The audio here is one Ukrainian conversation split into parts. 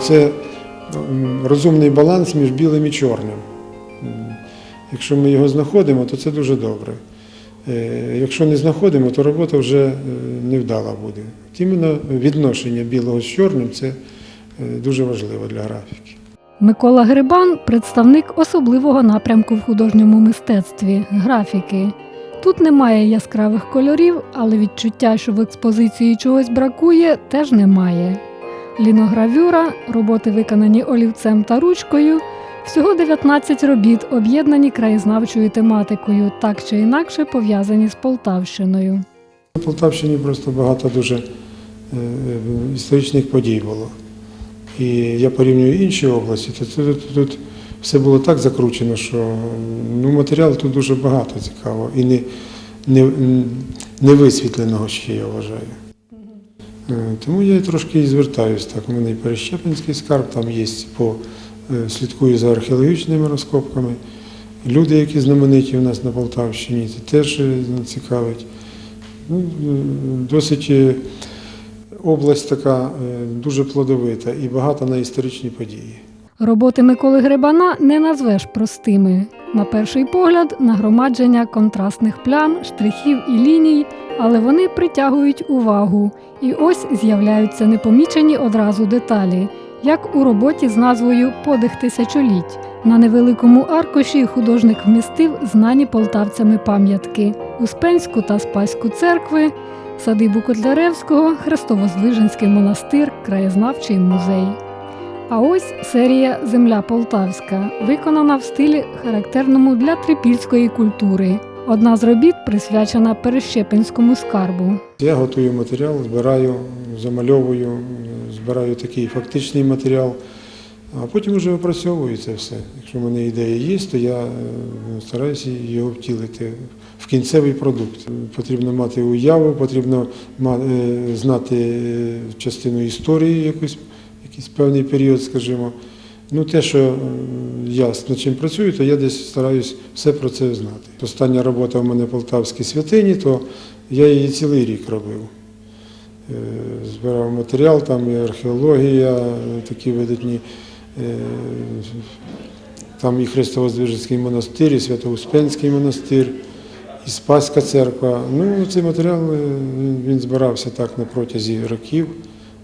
Це розумний баланс між білим і чорним. Якщо ми його знаходимо, то це дуже добре. Е, Якщо не знаходимо, то робота вже е, невдала буде. Іменно відношення білого з чорним це е, дуже важливо для графіки. Микола Грибан представник особливого напрямку в художньому мистецтві графіки. Тут немає яскравих кольорів, але відчуття, що в експозиції чогось бракує, теж немає. Ліногравюра, роботи виконані олівцем та ручкою, всього 19 робіт, об'єднані краєзнавчою тематикою, так чи інакше пов'язані з Полтавщиною. На Полтавщині просто багато дуже е, історичних подій було. І я порівнюю інші області, то тут, тут все було так закручено, що ну, матеріалу тут дуже багато цікавого і не, не, не висвітленого ще, я вважаю. Е, Тому я трошки і звертаюсь так. У мене і Перещепинський скарб, там є по е, слідкую за археологічними розкопками. Люди, які знамениті у нас на Полтавщині, це теж е, цікавить. Ну, досить область така дуже плодовита і багата на історичні події. Роботи Миколи Грибана не назвеш простими. На перший погляд, нагромадження контрастних плям, штрихів і ліній, але вони притягують увагу. І ось з'являються непомічені одразу деталі, як у роботі з назвою Подих тисячоліть. На невеликому аркуші художник вмістив знані полтавцями пам'ятки Успенську та Спаську церкви, садибу Котляревського, Хрестово-Здвиженський монастир, краєзнавчий музей. А ось серія Земля Полтавська, виконана в стилі, характерному для трипільської культури. Одна з робіт присвячена Перещепинському скарбу. Я готую матеріал, збираю, замальовую, збираю такий фактичний матеріал, а потім вже опрацьовую це все. Якщо в мене ідея є, то я е, стараюся його втілити в кінцевий продукт. Потрібно мати уяву, потрібно е, знати е, частину історії, якусь, якийсь певний період, скажімо. Ну, те, що е, я над чим працюю, то я десь стараюсь все про це знати. Остання робота в мене Полтавські святині, то я її цілий рік робив. Е, Збирав матеріал, там і археологія, е, такі видатні. Там і Христово-Здвиженський монастир, і Свято-Успенський монастир, і Спаська церква. Ну, цей матеріал він- збирався так на протязі років,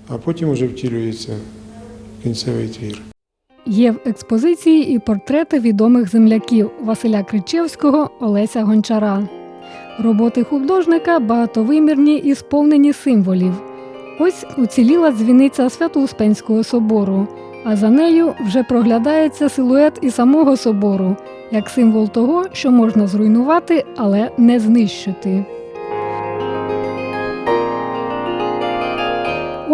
а потім вже втілюється в кінцевий твір. Є в експозиції і портрети відомих земляків Василя Кричевського, Олеся Гончара. Роботи художника багатовимірні і сповнені символів. Ось уціліла дзвіниця Свято-Успенського собору, а за нею вже проглядається силует і самого собору, як символ того, що можна зруйнувати, але не знищити.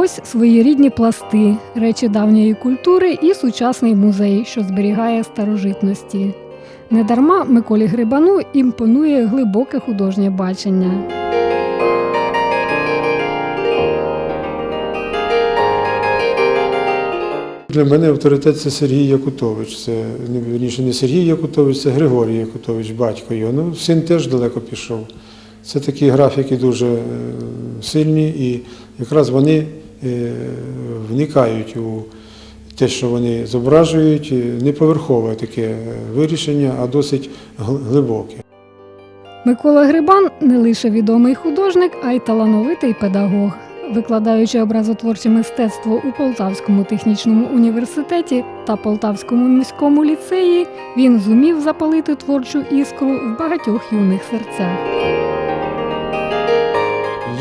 Ось своєрідні пласти, речі давньої культури і сучасний музей, що зберігає старожитності. Недарма Миколі Грибану імпонує глибоке художнє бачення. Для мене авторитет це Сергій Якутович. Це не не Сергій Якутович, це Григорій Якутович, батько його. Ну, син теж далеко пішов. Це такі графіки дуже е, сильні, і якраз вони вникають у те, що вони зображують, е, не поверхове таке е, вирішення, а досить глибоке. Микола Грибан не лише відомий художник, а й талановитий педагог. Викладаючи образотворче мистецтво у Полтавському технічному університеті та Полтавському міському ліцеї, він зумів запалити творчу іскру в багатьох юних серцях.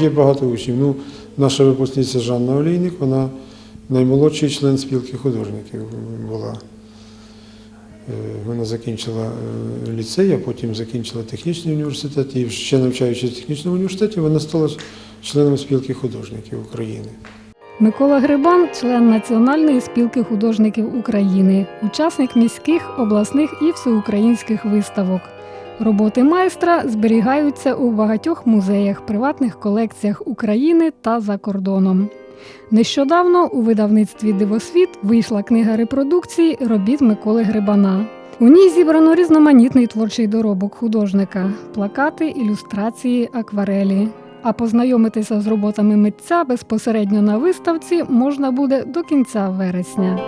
Є багато учнів. Ну, наша випускниця Жанна Олійник, вона наймолодший член спілки художників була. Е, Вона закінчила е, ліцей, а потім закінчила технічний університет. І ще навчаючись в технічному університеті, вона стала членом спілки художників України. Микола Грибан член Національної спілки художників України, учасник міських, обласних і всеукраїнських виставок. Роботи майстра зберігаються у багатьох музеях, приватних колекціях України та за кордоном. Нещодавно у видавництві Дивосвіт вийшла книга репродукцій робіт Миколи Грибана. У ній зібрано різноманітний творчий доробок художника: плакати, ілюстрації, акварелі. А познайомитися з роботами митця безпосередньо на виставці можна буде до кінця вересня.